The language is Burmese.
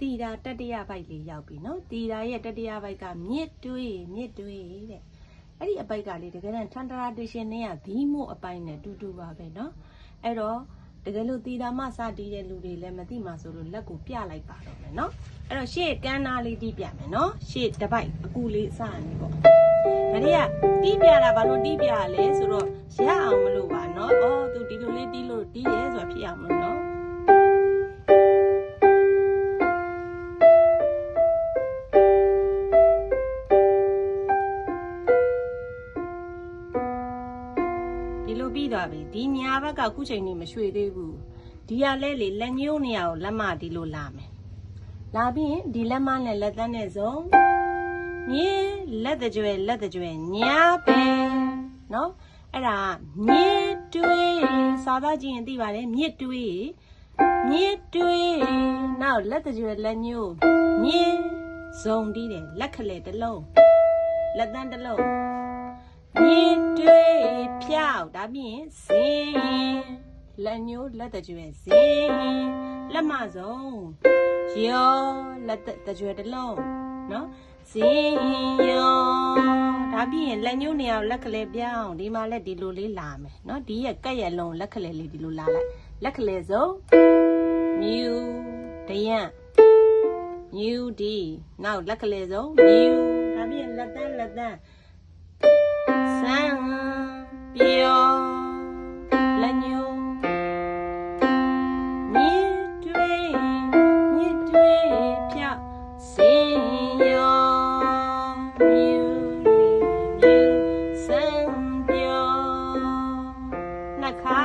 တီတာတတရဘိုက်လေးရောက်ပြီနော်တီတာရဲ့တတရဘိုက်ကမြစ်တွေးမြစ်တွေးတဲ့အဲ့ဒီအပိုက်ကလေးတကယ်တမ်းထန်တရာတေရှင်နဲ့ကဘီးမို့အပိုက်နဲ့တူတူပါပဲနော်အဲ့တော့တကယ်လို့တီတာမစတီးတဲ့လူတွေလည်းမသိမှဆိုလို့လက်ကိုပြလိုက်ပါတော့မယ်နော်အဲ့တော့ရှေ့ကန်းနာလေးတီးပြမယ်နော်ရှေ့တစ်ပိုက်အကူလေးစရနေပေါ့ဒါတွေကတီးပြတာဘာလို့တီးပြရလဲဆိုတော့ရအောင်မလို့ပါ ပြီးသွားပြီဒီညာဘက်ကအခုချိန်နေမရွှေသေးဘူးဒီရလဲလေလက်ညှိုးနေရကိုလက်မဒီလိုလာမယ်လာပြီးရင်ဒီလက်မနဲ့လက်သန်းနဲ့စုံ မြင်းလက်တကြွယ်လက်တကြွယ်ညာပဲเนาะအဲ့ဒါမြစ်တွေးစာသားကြည့်ရင်သိပါတယ်မြစ်တွေးမြစ်တွေးနောက်လက်တကြွယ်လက်ညိုးမြင်းဇုံတီးတယ်လက်ခလေတစ်လုံးလက်တန်းတစ်လုံး မြင်တွေ့ဖြောက်ဒါပြင်ဇင်လက်ညိုးလက်တကြွယ်ဇင်လက်မဆုံးရောလက်တကြွယ်တစ်လုံးနော်ဇင်ရောဒါပြင်လက်ညိုးနေအောင်လက်ကလေးပြောင်းဒီမှာလက်ဒီလိုလေးလာမယ်နော်ဒီရဲ့ကက်ရဲ့လုံးလက်ကလေးလေးဒီလိုလာလိုက်လက်ကလေးဆုံးမြူတယံ new d နောက်လက်ကလေးဆုံး new ဒါပြင်လက်တန်းလက်တန်း นะคะ